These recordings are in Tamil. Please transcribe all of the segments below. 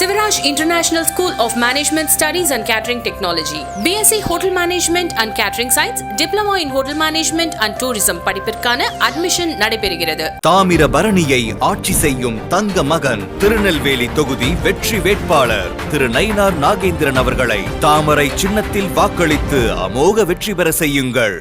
Sivaraj international school of management studies and catering technology BSc hotel management and catering science diploma in hotel management and tourism படிப்பிற்கான அட்மிஷன் நடைபெறுகிறது தாமிர பரணியை ஆட்சி செய்யும் தங்க மகன் திருநெல்வேலி தொகுதி வெற்றி வேட்பாளர் திரு நயினார் நாகேந்திரன் அவர்களை தாமரை சின்னத்தில் வாக்களித்து அமோக வெற்றி பெற செய்யுங்கள்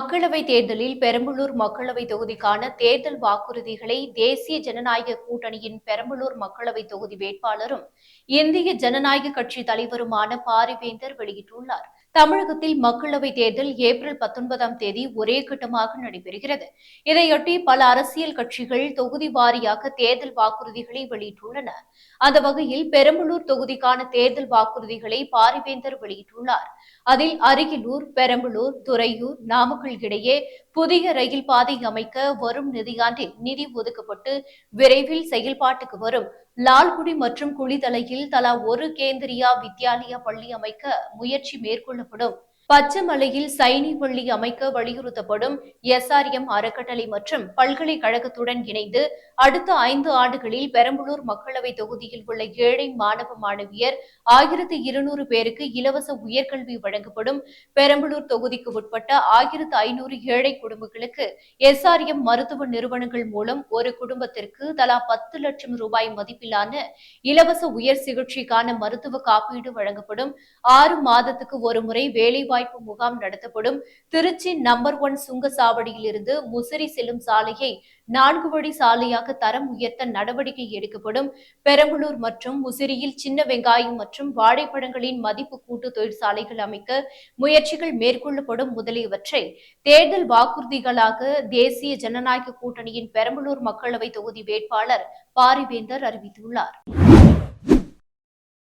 மக்களவை தேர்தலில் பெரம்பலூர் மக்களவை தொகுதிக்கான தேர்தல் வாக்குறுதிகளை தேசிய ஜனநாயக கூட்டணியின் பெரம்பலூர் மக்களவை தொகுதி வேட்பாளரும் இந்திய ஜனநாயக கட்சி தலைவருமான பாரிவேந்தர் வெளியிட்டுள்ளார். தமிழகத்தில் மக்களவை தேர்தல் ஏப்ரல் பத்தொன்பதாம் தேதி ஒரே கட்டமாக நடைபெறுகிறது. இதையொட்டி பல அரசியல் கட்சிகள் தொகுதி வாரியாக தேர்தல் வாக்குறுதிகளை வெளியிட்டுள்ளன. அந்த வகையில் பெரம்பலூர் தொகுதிக்கான தேர்தல் வாக்குறுதிகளை பாரிவேந்தர் வெளியிட்டுள்ளார். அதில் அருகிலூர் பெரம்பலூர் துறையூர் நாமக்கல் இடையே புதிய ரயில் பாதை அமைக்க வரும் நிதியாண்டில் நிதி ஒதுக்கப்பட்டு விரைவில் செயல்பாட்டுக்கு வரும். லால்குடி மற்றும் குளித்தலையில் தலா ஒரு கேந்திரியா வித்யாலயா பள்ளி அமைக்க முயற்சி மேற்கொள்ளப்படும். பச்சைமலையில் சைனி பள்ளி அமைக்க வலியுறுத்தப்படும் எஸ்ஆர்எம் அறக்கட்டளை மற்றும் பல்கலைக்கழகத்துடன் இணைந்து அடுத்த ஐந்து ஆண்டுகளில் பெரம்பலூர் மக்களவை தொகுதியில் உள்ள ஏழை மாணவ மாணவியர் ஆயிரத்து இருநூறு பேருக்கு இலவச உயர்கல்வி வழங்கப்படும். பெரம்பலூர் தொகுதிக்கு உட்பட்ட ஆயிரத்து ஐநூறு ஏழை குடும்பங்களுக்கு எஸ்ஆர்எம் மருத்துவ நிறுவனங்கள் மூலம் ஒரு குடும்பத்திற்கு தலா பத்து லட்சம் ரூபாய் மதிப்பிலான இலவச உயர் சிகிச்சைக்கான மருத்துவ காப்பீடு வழங்கப்படும். ஆறு மாதத்துக்கு ஒரு முறை வேலைவாய்ப்பு முகாம் நடத்தப்படும். திருச்சி நம்பர் ஒன் சுங்கசாவடியில் இருந்து முசிறி செல்லும் சாலையை நான்கு வழி சாலையாக தரம் உயர்த்த நடவடிக்கை எடுக்கப்படும். பெரம்பலூர் மற்றும் முசிறியில் சின்ன வெங்காயம் மற்றும் வாழைப்பழங்களின் மதிப்பு கூட்டு தொழிற்சாலைகள் அமைக்க முயற்சிகள் மேற்கொள்ளப்படும் முதலியவற்றை தேர்தல் வாக்குறுதிகளாக தேசிய ஜனநாயக கூட்டணியின் பெரம்பலூர் மக்களவை தொகுதி வேட்பாளர் பாரிவேந்தர் அறிவித்துள்ளார்.